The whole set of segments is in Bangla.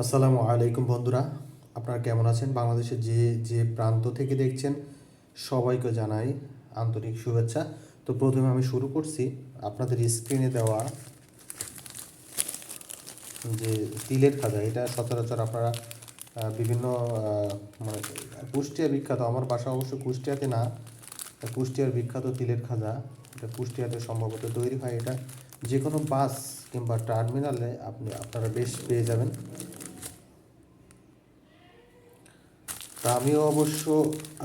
আসসালামু আলাইকুম বন্ধুরা, আপনারা কেমন আছেন? বাংলাদেশের যে যে প্রান্ত থেকে দেখছেন, সবাইকে জানাই আন্তরিক শুভেচ্ছা। তো প্রথমে আমি শুরু করছি, আপনাদের স্ক্রিনে দেওয়া যে তিলের খাজা, এটা সচরাচর আপনারা বিভিন্ন মানে কুষ্টিয়া বিখ্যাত, আমার বাসা অবশ্য কুষ্টিয়াতে না কুষ্টিয়ার বিখ্যাত তিলের খাজা, এটা কুষ্টিয়াতে সম্ভবত তৈরি হয়। এটা যে কোনো বাস কিংবা টার্মিনালে আপনি, আপনারা বেশ পেয়ে যাবেন। তা আমিও অবশ্য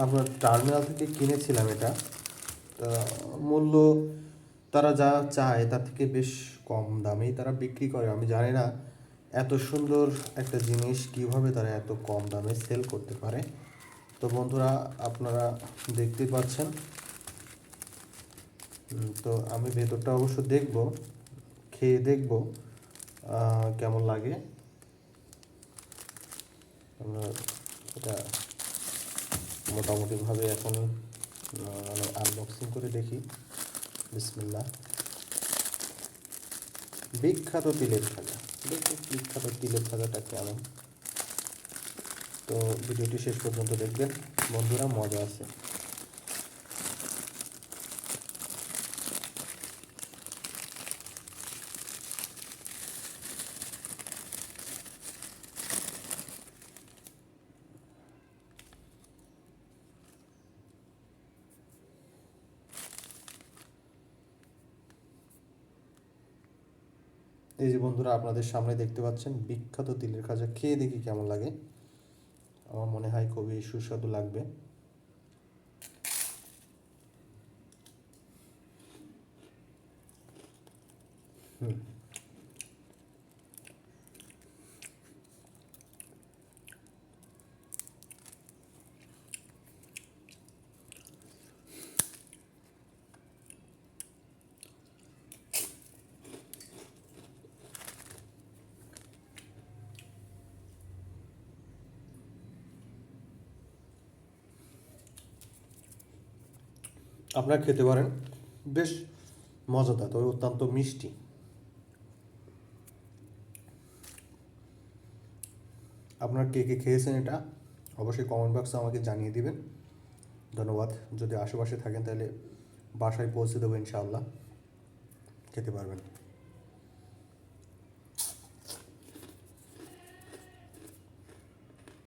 আপনার টার্মিনাল থেকে কিনেছিলাম এটা। তা মূল্য তারা যা চায় তার থেকে বেশ কম দামেই তারা বিক্রি করে। আমি জানি না এত সুন্দর একটা জিনিস কীভাবে তারা এত কম দামে সেল করতে পারে। তো বন্ধুরা, আপনারা দেখতে পাচ্ছেন। তো আমি ভেতরটা অবশ্য দেখব, খেয়ে দেখব কেমন লাগে। আমরা এটা মোটামুটিভাবে এখন মানে আনবক্সিং করে দেখি। বিসমিল্লা বিখ্যাত তিলের খাজা বিখ্যাত তিলের খাজাটা কেমন। তো ভিডিওটি শেষ পর্যন্ত দেখবেন। বন্ধুরা, মজা আছে। এই যে বন্ধুরা আপনাদের সামনে দেখতে পাচ্ছেন, বিখ্যাত তিলের খাজা। খেয়ে দেখি কেমন লাগে। আমার মনে হয় খুবই সুস্বাদু লাগবে। হুম। আপনারা খেতে পারেন। বেশ মজাদার, তবে অত্যন্ত মিষ্টি। আপনারা কে কে খেয়েছেন এটা অবশ্যই কমেন্ট বক্সে আমাকে জানিয়ে দিবেন। ধন্যবাদ। যদি আশেপাশে থাকেন তাহলে বাসায় পৌঁছে দেবো ইনশাআল্লাহ। খেতে পারবেন।